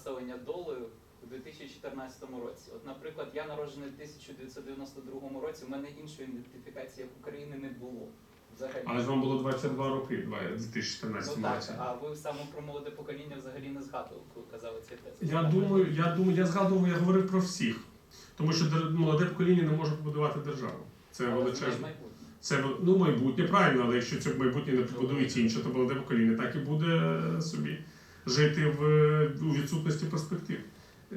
населення долею у 2014 році. От, наприклад, я народжений в 1992 році, в мене іншої ідентифікації як України не було. Взагалі. Але ж вам було 22 роки в 2014 ну, так, а ви саме про молоде покоління взагалі не згадували, коли казали ці тези. Я думаю, я думаю, я згадував, я говорив про всіх. Тому що молоде покоління не може побудувати державу. Це величезне. майбутнє. Це ну майбутнє, правильно, але якщо це майбутнє не побудують інше, то молоде покоління так і буде собі жити в, у відсутності перспектив. Е,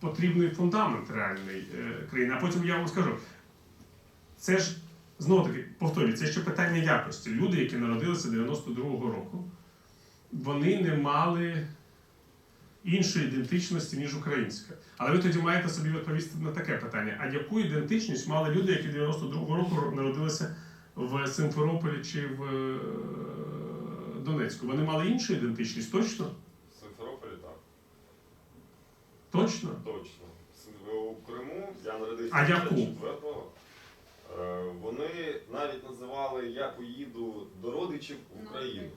Потрібний фундамент реальний е, країни. А потім я вам скажу, це ж знову таки повторюю, це ще питання якості. Люди, які народилися 92-го року, вони не мали іншої ідентичності, ніж українська. Але ви тоді маєте собі відповісти на таке питання: а яку ідентичність мали люди, які 92-го року народилися в Симферополі чи в е, Донецьку? Вони мали іншу ідентичність, точно? В Симферополі так, Точно? точно. У Криму я народився А яку? 54-го. Е, Вони навіть називали Я поїду до родичів в Україну.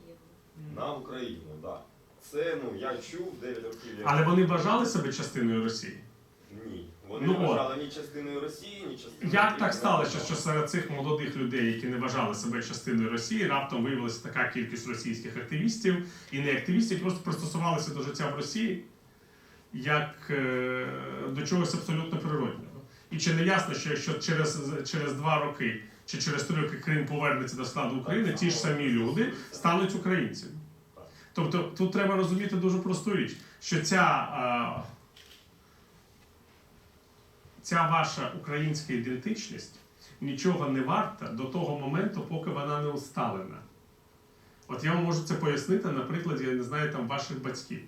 На Україну, так. Да. Це ну я чув 9 років. я- Але вони вважали себе частиною Росії. Вони Ну, не вважали ні частиною Росії, ні частиною. Як так сталося, що серед цих молодих людей, які не вважали себе частиною Росії, раптом виявилася така кількість російських активістів і не активістів, які просто пристосувалися до життя в Росії як е, до чогось абсолютно природнього? І чи не ясно, що якщо через, через два роки чи через три роки Крим повернеться до складу України, ті ж самі люди стануть українцями? Тобто тут треба розуміти дуже просту річ, що ця. Ця ваша українська ідентичність нічого не варта до того моменту, поки вона не усталена. От я вам можу це пояснити на прикладі, я не знаю, там ваших батьків.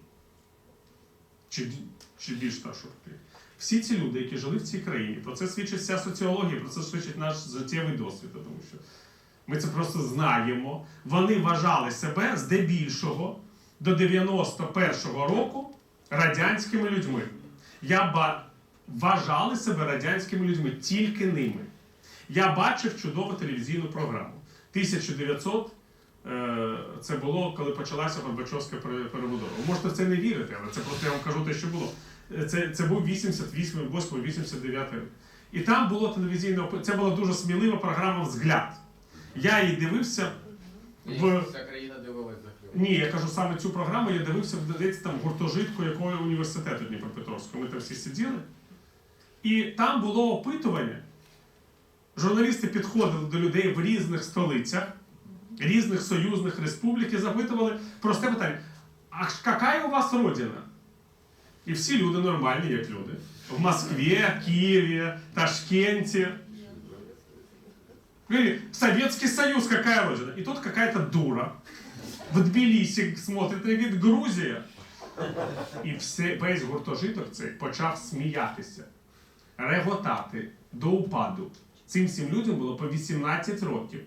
Чи, чи більш старших років. Всі ці люди, які жили в цій країні, про це свідчить вся соціологія, про це свідчить наш життєвий досвід, тому що ми це просто знаємо. Вони вважали себе здебільшого до 91-го року радянськими людьми. Я вважали себе радянськими людьми, тільки ними. Я бачив чудову телевізійну програму. 1900 е, це було, коли почалася Горбачовська перебудова. Ви можете в це не вірити, але це просто я вам кажу те, що було. Е, Це, це був 88-89 рік. І там було телевізійне, це була дуже смілива програма Взгляд. Я її дивився в. Вся країна хліб. Ні, я кажу саме цю програму, я дивився десь там гуртожитку якого університету Дніпропетровського. Ми там всі сиділи. І там було опитування. Журналісти підходили до людей в різних столицях, різних союзних республік і запитували просте питання: а яка у вас родина? І всі люди нормальні, як люди. В Москві, Києві, Ташкенті. Говорили, Советский Союз, какая родина? И тут какая-то дура в Тбілісі смотрить і говорить, Грузія. І все, весь гуртожиток цей почав сміятися, реготати до упаду. Цим всім людям було по 18 років.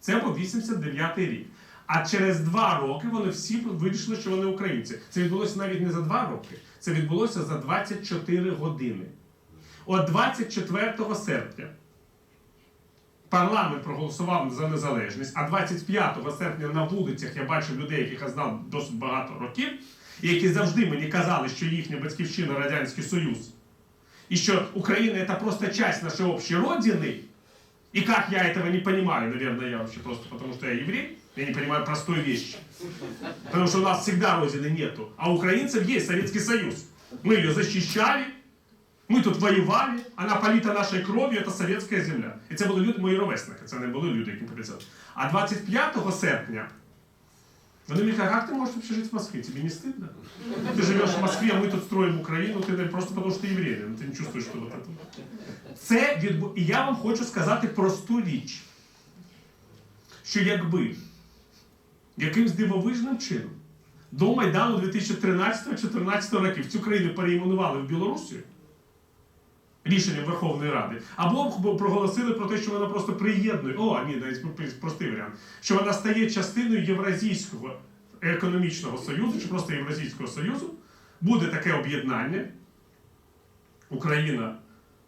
Це був 89-й рік. А через два роки вони всі вирішили, що вони українці. Це відбулося навіть не за два роки, це відбулося за 24 години. От 24 серпня парламент проголосував за незалежність, а 25 серпня на вулицях я бачив людей, яких я знав досить багато років, і які завжди мені казали, що їхня батьківщина Радянський Союз, и что Украина это просто часть нашей общей родины, и как я этого не понимаю, наверное, я вообще просто потому что я еврей, я не понимаю простой вещи. Потому что у нас всегда родины нету, а у украинцев есть Советский Союз. Мы ее защищали, ми тут воювали, вона полита нашою кров'ю, це совєтська земля. І це були люди, мої ровесники, це не були люди, які поліцали. А 25 серпня вони мені кажуть, як ти можеш вообще жити в Москве? Тебе не стыдно? Ты живешь в Москве, а мы тут строим Україну, ти не просто тому, що ти єврей, ну, ти не чувствуєш, що вот это. Це відбу... І я вам хочу сказати просту річ, що якби якимсь дивовижним чином до Майдану 2013-2014 років цю країну переіменували в Білорусію, рішенням Верховної Ради, або б проголосили про те, що вона просто приєднує. О, ні, навіть простий варіант, що вона стає частиною Євразійського економічного союзу, чи просто Євразійського союзу, буде таке об'єднання. Україна,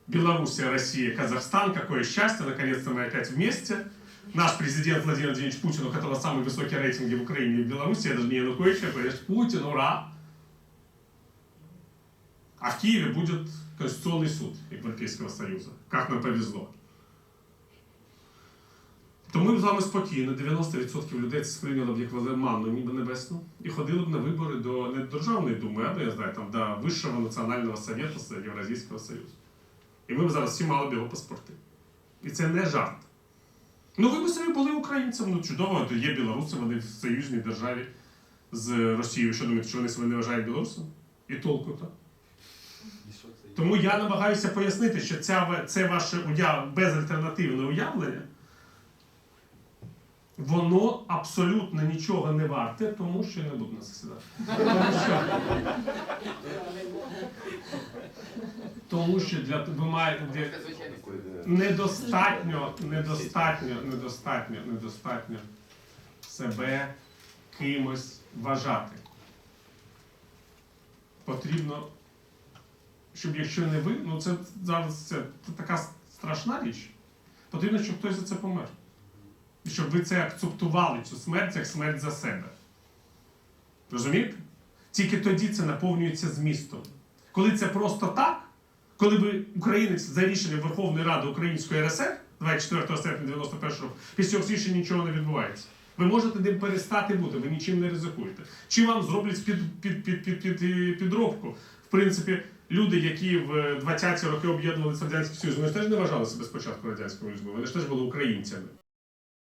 Белоруссия, Россия, Казахстан, какое счастье, наконец-то мы опять вместе. Наш президент Владимир Владимирович Путин, у которого самые высокие рейтинги в Украине и в Беларуси, это же не Янукович, а, конечно, Путин, ура! А в Киеве будет Конституционный суд Европейского Союза. Как нам повезло. То ми з вами спокійно, 90% людей це сприйняли б як манну ніби небесну, і ходили б на вибори до не Державної думи, а до, я знаю, там, до Вищого національного совєту Євразійського Союзу. І ми б зараз всі мали б його паспорти. І це не жарт. Ну, ви б собі були українцем, ну чудово, то є білоруси, вони в союзній державі з Росією. Що думаєте, що вони себе не вважають білорусами? І толку то. Тому я намагаюся пояснити, що ця, це ваше уяв... безальтернативне уявлення, воно абсолютно нічого не варте, тому що не буду нас сідати. Тому що для ви маєте для- недостатньо, недостатньо, недостатньо, недостатньо себе кимось вважати. Потрібно, щоб якщо не ви, ну це зараз це, це така страшна річ. Потрібно, щоб хтось за це помер. І щоб ви це акцептували, цю смерть як смерть за себе. Розумієте? Тільки тоді це наповнюється змістом. Коли це просто так, коли ви українець за рішенням Верховної Ради Української РСР 24 серпня 91 року, після цього рішення нічого не відбувається. Ви можете ним перестати бути, ви нічим не ризикуєте. Чи вам зроблять під, під, під, під, під, підробку? В принципі, люди, які в 20-ті роки об'єднувалися в Радянський Союз, вони ж теж не вважали себе спочатку радянською людьми, вони ж теж були українцями.